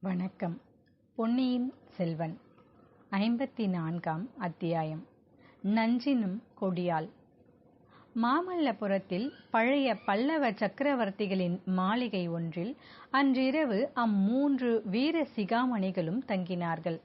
வணக்கம். பொன்னியின் செல்வன் ஐம்பத்தி நான்காம் அத்தியாயம். நஞ்சினும் கொடியால். மாமல்லபுரத்தில் பழைய பல்லவ சக்கரவர்த்திகளின் மாளிகை ஒன்றில் அன்றிரவு அம்மூன்று வீர சிகாமணிகளும் தங்கினார்கள்.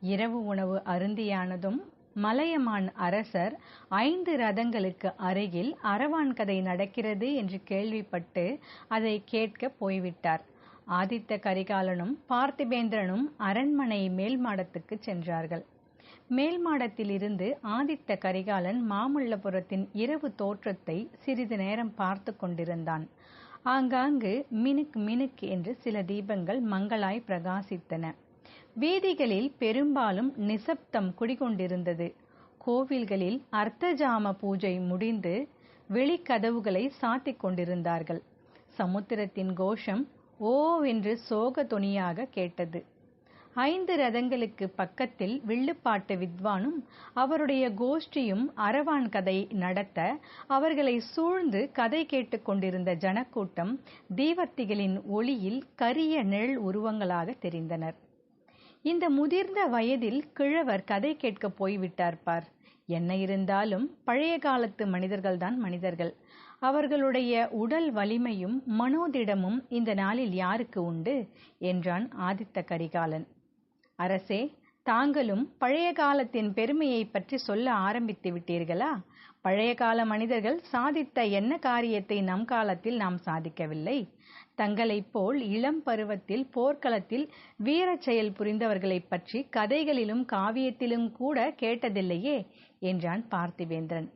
இரவு உணவு அருந்தியானதும் மலையமான் அரசர் ஐந்து ரதங்களுக்கு அருகில் அரவான் கதை நடக்கிறது என்று கேள்விப்பட்டு அதை கேட்க போய்விட்டார். ஆதித்த கரிகாலனும் பார்த்திபேந்திரனும் அரண்மனை மேல் மாடத்துக்கு சென்றார்கள். மேல் மாடத்திலிருந்து ஆதித்த கரிகாலன் மாமல்லபுரத்தின் இரவு தோற்றத்தை சிறிது நேரம் பார்த்து கொண்டிருந்தான். ஆங்காங்கு மினுக் மினுக் என்று சில தீபங்கள் மங்களாய் பிரகாசித்தன. வீதிகளில் பெரும்பாலும் நிசப்தம் குடிகொண்டிருந்தது. கோவில்களில் அர்த்தஜாம பூஜை முடிந்து வெளிக்கதவுகளை சாத்திக் கொண்டிருந்தார்கள். சமுத்திரத்தின் கோஷம் ஓ என்று சோக தொனியாக கேட்டது. ஐந்து ரதங்களுக்கு பக்கத்தில் வில்லுப்பாட்டு வித்வானும் அவருடைய கோஷ்டியும் அரவான் கதை நடத்த அவர்களை சூழ்ந்து கதை கேட்டுக்கொண்டிருந்த ஜனக்கூட்டம் தீவர்த்திகளின் ஒளியில் கரிய நிழல் உருவங்களாக தெரிந்தனர். இந்த முதிர்ந்த வயதில் கிழவர் கதை கேட்க போய்விட்டார் பார். என்ன இருந்தாலும் பழைய காலத்து மனிதர்கள்தான் மனிதர்கள். அவர்களுடைய உடல் வலிமையும் மனோதிடமும் இந்த நாளில் யாருக்கு உண்டு? என்றான் ஆதித்த கரிகாலன். அரசே தாங்களும் பழைய காலத்தின் பெருமையை பற்றி சொல்ல ஆரம்பித்து விட்டீர்களா? பழைய கால மனிதர்கள் சாதித்த என்ன காரியத்தை நம் காலத்தில் நாம் சாதிக்கவில்லை? தங்களைப் போல் இளம் பருவத்தில் போர்க்களத்தில் வீர செயல் புரிந்தவர்களைப் பற்றி கதைகளிலும் காவியத்திலும் கூட கேட்டதில்லையே என்றான் பார்த்திவேந்திரன்.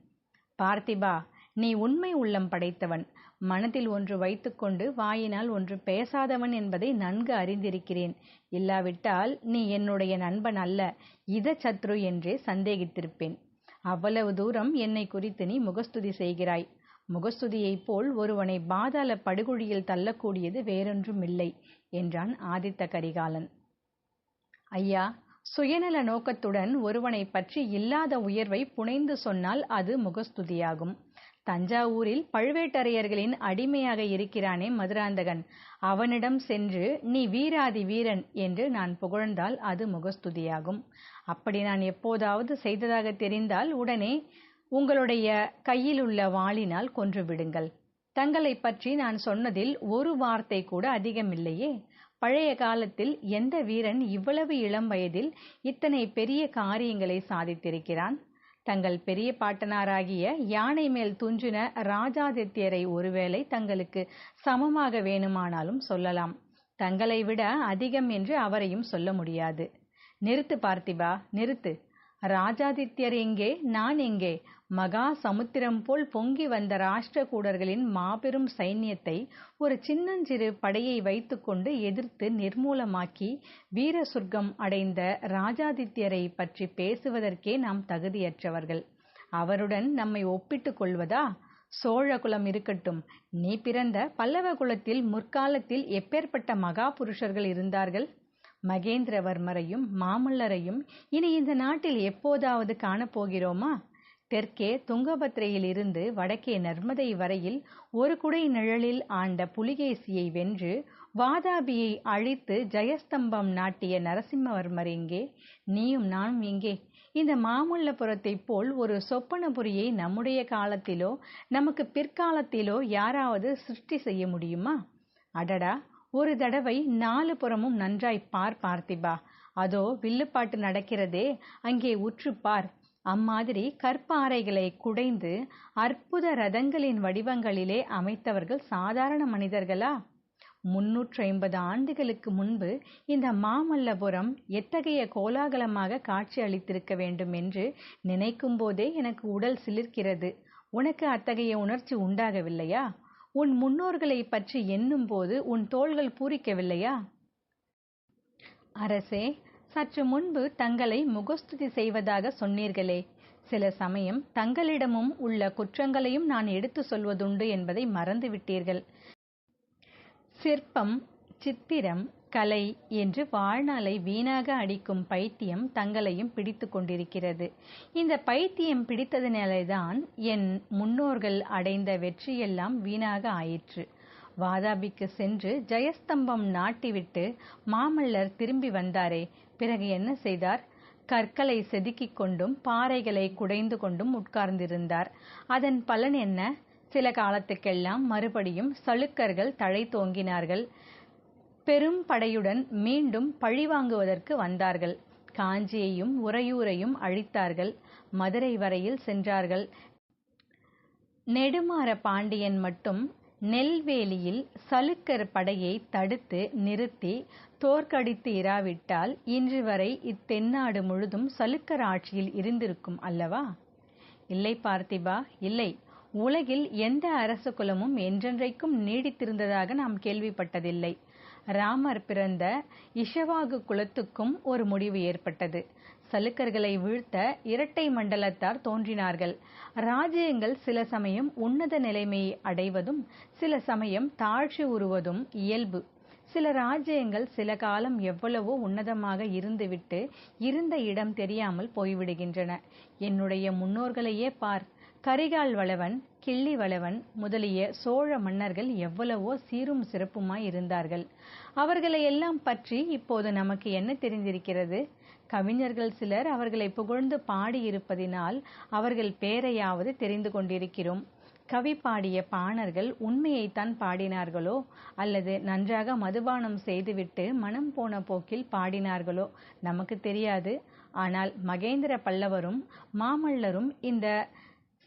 பார்த்திபா நீ உண்மை உள்ளம் படைத்தவன். மனதில் ஒன்று வைத்துக்கொண்டு வாயினால் ஒன்று பேசாதவன் என்பதை நன்கு அறிந்திருக்கிறேன். இல்லாவிட்டால் நீ என்னுடைய நண்பன் அல்ல. இத சத்ரு என்றே சந்தேகித்திருப்பேன். அவ்வளவு தூரம் என்னை குறித்து நீ முகஸ்துதி செய்கிறாய். முகஸ்துதியைப் போல் ஒருவனை பாதாள படுகொழியில் தள்ளக்கூடியது வேறொன்றும் இல்லை என்றான் ஆதித்த கரிகாலன். ஐயா சுயநல நோக்கத்துடன் ஒருவனை பற்றி இல்லாத உயர்வை புனைந்து சொன்னால் அது முகஸ்துதியாகும். தஞ்சாவூரில் பழுவேட்டரையர்களின் அடிமையாக இருக்கிறானே மதுராந்தகன். அவனிடம் சென்று நீ வீராதி வீரன் என்று நான் புகழ்ந்தால் அது முகஸ்துதியாகும். அப்படி நான் எப்போதாவது செய்ததாக தெரிந்தால் உடனே உங்களுடைய கையில் உள்ள வாளினால் கொன்று விடுங்கள். தங்களை பற்றி நான் சொன்னதில் ஒரு வார்த்தை கூட அதிகமில்லையே. பழைய காலத்தில் எந்த வீரன் இவ்வளவு இளம் வயதில் இத்தனை பெரிய காரியங்களை சாதித்திருக்கிறான்? தங்கள் பெரிய பாட்டனாராகிய யானை மேல் துஞ்சின ராஜாதித்யரை ஒருவேளை தங்களுக்கு சமமாக வேணுமானாலும் சொல்லலாம். தங்களை விட அதிகம் என்று அவரையும் சொல்ல முடியாது. நிறுத்து பார்த்திபா நிறுத்து. ராஜாதித்யர் எங்கே? நான் எங்கே? மகா சமுத்திரம் போல் பொங்கி வந்த ராஷ்டிரகூடர்களின் மாபெரும் சைன்யத்தை ஒரு சின்னஞ்சிறு படையை வைத்துக்கொண்டு எதிர்த்து நிர்மூலமாக்கி வீர சொர்க்கம் அடைந்த ராஜாதித்யரை பற்றி பேசுவதற்கே நாம் தகுதியற்றவர்கள். அவருடன் நம்மை ஒப்பிட்டுக் கொள்வதா? சோழ குலம் இருக்கட்டும். நீ பிறந்த பல்லவ குலத்தில் முற்காலத்தில் எப்பேற்பட்ட மகா புருஷர்கள் இருந்தார்கள்? மகேந்திரவர்மரையும் மாமல்லரையும் இனி இந்த நாட்டில் எப்போதாவது காணப்போகிறோமா? தெற்கே துங்கபத்ரையில் இருந்து வடக்கே நர்மதை வரையில் ஒரு குடை நிழலில் ஆண்ட புலிகேசியை வென்று வாதாபியை அழித்து ஜெயஸ்தம்பம் நாட்டிய நரசிம்மவர்மர் எங்கே? நீயும் நானும் எங்கே? இந்த மாமல்லபுரத்தைப் போல் ஒரு சொப்பனபுரியை நம்முடைய காலத்திலோ நமக்கு பிற்காலத்திலோ யாராவது சிருஷ்டி செய்ய முடியுமா? அடடா! ஒரு தடவை நாலு புறமும் நன்றாய் பார் பார்த்திபா. அதோ வில்லுப்பாட்டு நடக்கிறதே அங்கே உற்று பார். அம்மாதிரி கற்பாறைகளை குடைந்து அற்புத ரதங்களின் வடிவங்களிலே அமைத்தவர்கள் சாதாரண மனிதர்களா? முன்னூற்றி ஐம்பது ஆண்டுகளுக்கு முன்பு இந்த மாமல்லபுரம் எத்தகைய கோலாகலமாக காட்சி அளித்திருக்க வேண்டும் என்று நினைக்கும் போதே எனக்கு உடல் சிலிர்க்கிறது. உனக்கு அத்தகைய உணர்ச்சி உண்டாகவில்லையா? உன் முன்னோர்களை பற்றி எண்ணும் போது உன் தோள்கள் பூரிக்கவில்லையா? அரசே சற்று முன்பு தங்களை முகஸ்துதி செய்வதாக சொன்னீர்களே. சில சமயம் தங்களிடமும் உள்ள குற்றங்களையும் நான் எடுத்து சொல்வதுண்டு என்பதை மறந்துவிட்டீர்கள். சிற்பம் சித்திரம் கலை என்று வாழ்நாளை வீணாக அடிக்கும் பைத்தியம் தங்களையும் பிடித்து கொண்டிருக்கிறது. இந்த பைத்தியம் பிடித்ததினாலேதான் என் முன்னோர்கள் அடைந்த வெற்றியெல்லாம் வீணாக ஆயிற்று. வாதாபிக்கு சென்று ஜெயஸ்தம்பம் நாட்டிவிட்டு மாமல்லர் திரும்பி வந்தாரே. பிறகு என்ன செய்தார்? கற்களை செதுக்கிக் கொண்டும் பாறைகளை குடைந்து கொண்டும் உட்கார்ந்திருந்தார். அதன் பலன் என்ன? சில காலத்துக்கெல்லாம் மறுபடியும் சளுக்கர்கள் தழை தோங்கினார்கள் பெரும் படையுடன் மீண்டும் பழிவாங்குவதற்கு வந்தார்கள். காஞ்சியையும் உறையூரையும் அழித்தார்கள். மதுரை வரையில் சென்றார்கள். நெடுமாற பாண்டியன் மட்டும் நெல்வேலியில் சலுக்கர் படையை தடுத்து நிறுத்தி தோற்கடித்து இராவிட்டால் இன்று வரை இத்தென்னாடு முழுதும் சலுக்கர் ஆட்சியில் இருந்திருக்கும் அல்லவா? இல்லை பார்த்திபா இல்லை. உலகில் எந்த அரச குலமும் என்றென்றைக்கும் நீடித்திருந்ததாக நாம் கேள்விப்பட்டதில்லை. ராமர் பிறந்த இஷவாகு குலத்துக்கும் ஒரு முடிவு ஏற்பட்டது. சலுக்கர்களை வீழ்த்த இரட்டை மண்டலத்தார் தோன்றினார்கள். ராஜ்யங்கள் சில சமயம் உன்னத நிலைமையை அடைவதும் சில சமயம் தாழ்ச்சி உறுவதும் இயல்பு. சில ராஜ்யங்கள் சில காலம் எவ்வளவோ உன்னதமாக இருந்துவிட்டு இருந்த இடம் தெரியாமல் போய்விடுகின்றன. என்னுடைய முன்னோர்களையே பார் கரிகால் வளவன் கிள்ளி வளவன் முதலிய சோழ மன்னர்கள் எவ்வளவோ சீரும் சிறப்புமாய் இருந்தார்கள். அவர்களை எல்லாம் பற்றி இப்போது நமக்கு என்ன தெரிந்திருக்கிறது? கவிஞர்கள் சிலர் அவர்களை புகழ்ந்து பாடியிருப்பதினால் அவர்கள் பேரையாவது தெரிந்து கொண்டிருக்கிறோம். கவி பாடிய பாணர்கள் உண்மையைத்தான் பாடினார்களோ? அல்லது நன்றாக மதுபானம் செய்துவிட்டு மனம் போன போக்கில் பாடினார்களோ? நமக்கு தெரியாது. ஆனால் மகேந்திர பல்லவரும் மாமல்லரும் இந்த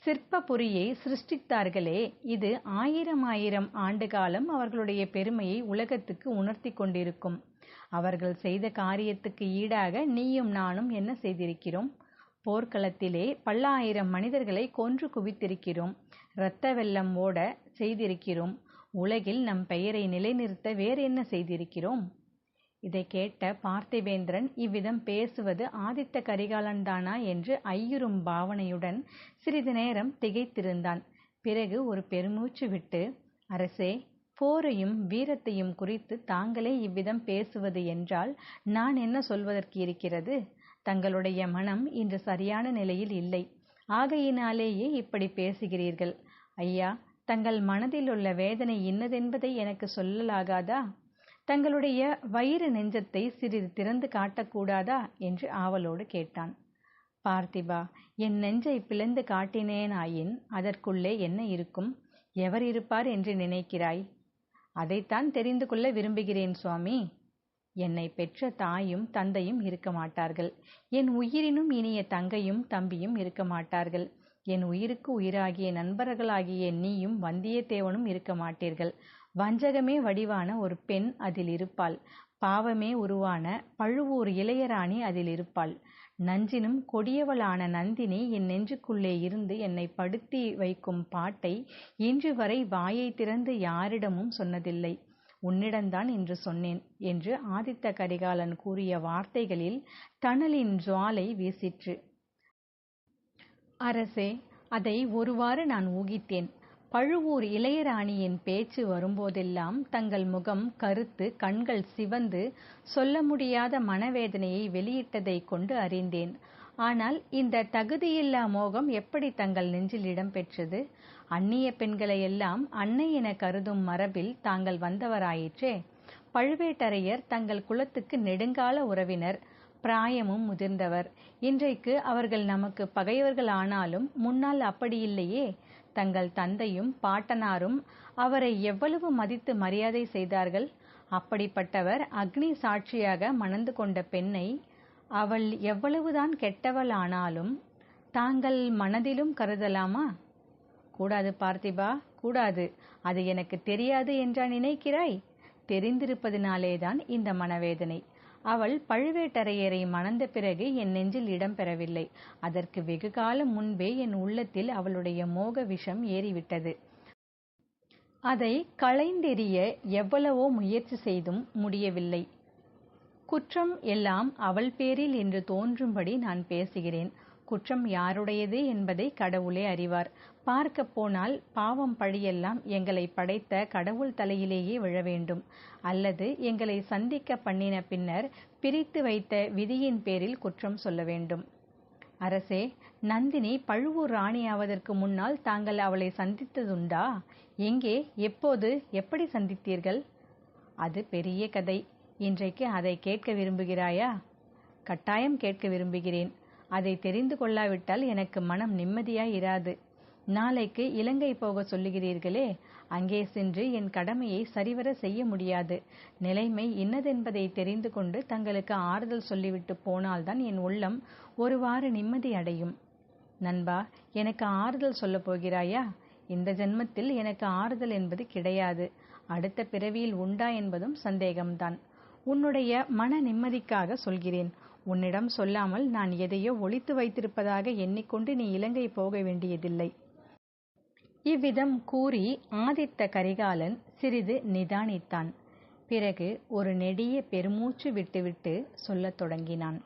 சிற்ப பொறியை சிருஷ்டித்தார்களே இது ஆயிரம் ஆயிரம் ஆண்டு காலம் அவர்களுடைய பெருமையை உலகத்துக்கு உணர்த்தி கொண்டிருக்கும். அவர்கள் செய்த காரியத்துக்கு ஈடாக நீயும் நானும் என்ன செய்திருக்கிறோம்? போர்க்களத்திலே பல்லாயிரம் மனிதர்களை கொன்று குவித்திருக்கிறோம். இரத்த வெள்ளம் ஓட செய்திருக்கிறோம். உலகில் நம் பெயரை நிலைநிறுத்த வேறு என்ன செய்திருக்கிறோம்? இதை கேட்ட பார்த்திவேந்திரன் இவ்விதம் பேசுவது ஆதித்த கரிகாலன் தானா என்று ஐயுறும் பாவனையுடன் சிறிது நேரம் திகைத்திருந்தான். பிறகு ஒரு பெருமூச்சு விட்டு அரசே போரையும் வீரத்தையும் குறித்து தாங்களே இவ்விதம் பேசுவது என்றால் நான் என்ன சொல்வதற்கு இருக்கிறது? தங்களுடைய மனம் இன்று சரியான நிலையில் இல்லை. ஆகையினாலேயே இப்படி பேசுகிறீர்கள். ஐயா தங்கள் மனதில் உள்ள வேதனை இன்னதென்பதை எனக்கு சொல்லலாகாதா? தங்களுடைய வயிறு நெஞ்சத்தை சிறிது திறந்து காட்டக்கூடாதா? என்று ஆவலோடு கேட்டான். பார்த்திபா என் நெஞ்சை பிளந்து காட்டினேனாயின் அதற்குள்ளே என்ன இருக்கும்? எவர் இருப்பார் என்று நினைக்கிறாய்? அதைத்தான் தெரிந்து கொள்ள விரும்புகிறேன் சுவாமி. என்னை பெற்ற தாயும் தந்தையும் இருக்க மாட்டார்கள். என் உயிரினும் இனிய தங்கையும் தம்பியும் இருக்க மாட்டார்கள். என் உயிருக்கு உயிராகிய நண்பர்களாகிய நீயும் வந்தியத்தேவனும் இருக்க மாட்டீர்கள். வஞ்சகமே வடிவான ஒரு பெண் அதில் இருப்பாள். பாவமே உருவான பழுவூர் இளையராணி அதில் இருப்பாள். நஞ்சினும் கொடியவளான நந்தினி என் நெஞ்சுக்குள்ளே இருந்து என்னை படுத்தி வைக்கும் பாட்டை இன்று வரை வாயை திறந்து யாரிடமும் சொன்னதில்லை. உன்னிடம்தான் இன்று சொன்னேன் என்று ஆதித்த கரிகாலன் கூறிய வார்த்தைகளில் தணலின் ஜுவாலை வீசிற்று. அரசே அதை ஒருவாறு நான் ஊகித்தேன். பழுவூர் இளையராணியின் பேச்சு வரும்போதெல்லாம் தங்கள் முகம் கருத்து கண்கள் சிவந்து சொல்ல முடியாத மனவேதனையை வெளியிட்டதை கொண்டு அறிந்தேன். ஆனால் இந்த தகுதியில்லா மோகம் எப்படி தங்கள் நெஞ்சில் இடம்பெற்றது அந்நிய பெண்களையெல்லாம் அன்னை என கருதும் மரபில் தாங்கள் வந்தவராயிற்றே? பழுவேட்டரையர் தங்கள் குலத்துக்கு நெடுங்கால உறவினர் பிராயமும் முதிர்ந்தவர். இன்றைக்கு அவர்கள் நமக்கு பகைவர்கள் ஆனாலும் முன்னால் அப்படியில்லையே தங்கள் தந்தையும் பாட்டனாரும் அவரை எவ்வளவு மதித்து மரியாதை செய்தார்கள்? அப்படிப்பட்டவர் அக்னி சாட்சியாக மணந்து கொண்ட பெண்ணை அவள் எவ்வளவுதான் கெட்டவள் ஆனாலும் தாங்கள் மனதிலும் கருதலாமா? கூடாது பார்த்திபா கூடாது. அது எனக்கு தெரியாது என்றா நினைக்கிறாய்? தெரிந்திருப்பதினாலேதான் இந்த மனவேதனை. அவள் பழுவேட்டரையரை மணந்த பிறகு என் நெஞ்சில் இடம் பெறவில்லை. அதற்கு வெகு காலம் முன்பே என் உள்ளத்தில் அவளுடைய மோக விஷம் ஏறிவிட்டது. அதை களைந்தெறிய எவ்வளவோ முயற்சி செய்தும் முடியவில்லை. குற்றம் எல்லாம் அவள் பேரில் என்று தோன்றும்படி நான் பேசுகிறேன். குற்றம் யாருடையது என்பதை கடவுளே அறிவார். பார்க்க போனால் பாவம் பழியெல்லாம் எங்களை படைத்த கடவுள் தலையிலேயே விழ வேண்டும். அல்லது எங்களை சந்திக்க பண்ணின பின்னர் பிரித்து வைத்த விதியின் பேரில் குற்றம் சொல்ல வேண்டும். அரசே நந்தினி பழுவூர் ராணியாவதற்கு முன்னால் தாங்கள் அவளை சந்தித்ததுண்டா? எங்கே எப்போது எப்படி சந்தித்தீர்கள்? அது பெரிய கதை. இன்றைக்கு அதை கேட்க விரும்புகிறாயா? கட்டாயம் கேட்க விரும்புகிறேன். அதை தெரிந்து கொள்ளாவிட்டால் எனக்கு மனம் நிம்மதியாய் இராது நாளைக்கு இலங்கை போக சொல்லுகிறீர்களே அங்கே சென்று என் கடமையை சரிவர செய்ய முடியாது. நிலைமை இன்னதென்பதை தெரிந்து கொண்டு தங்களுக்கு ஆறுதல் சொல்லிவிட்டு போனால்தான் என் உள்ளம் ஒருவாறு நிம்மதி அடையும். நண்பா எனக்கு ஆறுதல் சொல்லப் போகிறாயா? இந்த ஜென்மத்தில் எனக்கு ஆறுதல் என்பது கிடையாது. அடுத்த பிறவியில் உண்டா என்பதும் சந்தேகம்தான். உன்னுடைய மன நிம்மதிக்காக சொல்கிறேன். உன்னிடம் சொல்லாமல் நான் எதையோ ஒளித்து வைத்திருப்பதாக எண்ணிக்கொண்டு நீ இலங்கை போக வேண்டியதில்லை. இவ்விதம் கூறி ஆதித்த கரிகாலன் சிறிது நிதானித்தான். பிறகு ஒரு நெடிய பெருமூச்சு விட்டுவிட்டு சொல்லத் தொடங்கினான்.